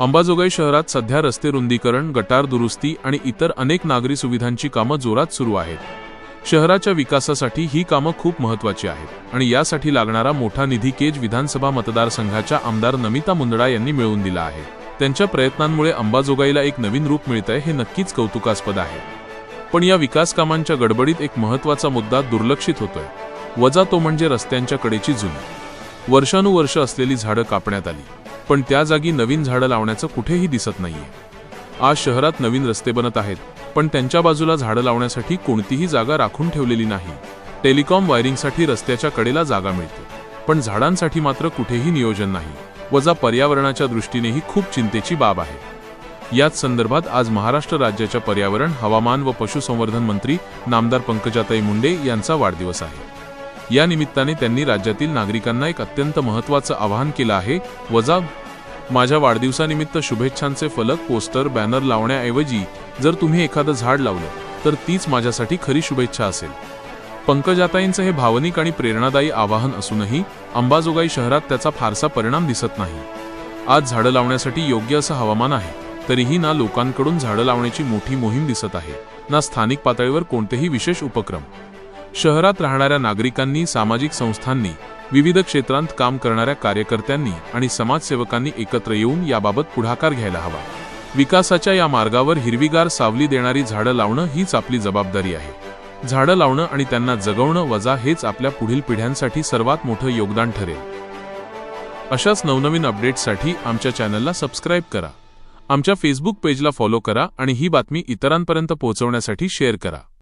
अंबाजोगाई शहरात सध्या रस्ते रुंदीकरण गटार दुरुस्ती आणि इतर अनेक नागरी सुविधांची कामं जोरात सुरू आहेत. शहराच्या विकासासाठी ही कामं खूप महत्वाची आहेत आणि यासाठी लागणारा मोठा निधी केज विधानसभा मतदारसंघाच्या आमदार नमिता मुंदडा यांनी मिळवून दिला आहे. त्यांच्या प्रयत्नांमुळे अंबाजोगाईला एक नवीन रूप मिळतंय हे नक्कीच कौतुकास्पद आहे. पण या विकास कामांच्या गडबडीत एक महत्त्वाचा मुद्दा दुर्लक्षित होतोय. वजा तो म्हणजे रस्त्यांच्या कडेची जुनी. वर्षानुवर्ष असलेली झाडं कापण्यात आली. पण त्या जागी नवीन झाडं लावण्याचं कुठेही दिसत नाहीये. आज शहरात नवीन रस्ते बनत आहेत पण त्यांच्या बाजूला झाडं लावण्यासाठी कोणतीही जागा राखून ठेवलेली नाही. टेलिकॉम वायरिंगसाठी रस्त्याच्या कडेला जागा मिळते पण झाडांसाठी मात्र कुठेही नियोजन नाही. वजा पर्यावरणाच्या दृष्टीनेही खूप चिंतेची बाब आहे. याच संदर्भात आज महाराष्ट्र राज्याच्या पर्यावरण हवामान व पशुसंवर्धन मंत्री नामदार पंकजाताई मुंडे यांचा वाढदिवस आहे. या निमित्ताने त्यांनी राज्यातील नागरिकांना एक अत्यंत महत्त्वाचं आवाहन केलं आहे वजा माझ्या वाढदिवसानिमित्त शुभेच्छांचे फलक पोस्टर बॅनर लावण्याऐवजी जर तुम्ही एखादं झाड लावलं तर तीच माझ्यासाठी खरी शुभेच्छा असेल. पंकजाताईंचं हे भावनिक आणि प्रेरणादायी आवाहन असूनही अंबाजोगाई शहरात त्याचा फारसा परिणाम दिसत नाही. आज झाडं लावण्यासाठी योग्य असं हवामान आहे तरीही ना लोकांकडून झाडं लावण्याची मोठी मोहीम दिसत आहे ना स्थानिक पातळीवर कोणतेही विशेष उपक्रम. शहरात राहणाऱ्या नागरिकांनी सामाजिक संस्थांनी विविध क्षेत्रांत काम करणाऱ्या कार्यकर्त्यांनी आणि समाजसेवकांनी एकत्र येऊन याबाबत पुढाकार घ्यायला हवा. विकासाच्या या मार्गावर हिरवीगार सावली देणारी झाडं लावणं हीच आपली जबाबदारी आहे. झाडं लावणं आणि त्यांना जगवणं वजा हेच आपल्या पुढील पिढ्यांसाठी सर्वात मोठं योगदान ठरेल. अशाच नवनवीन अपडेट्ससाठी आमच्या चॅनलला सबस्क्राईब करा. आमच्या फेसबुक पेजला फॉलो करा आणि ही बातमी इतरांपर्यंत पोहोचवण्यासाठी शेअर करा.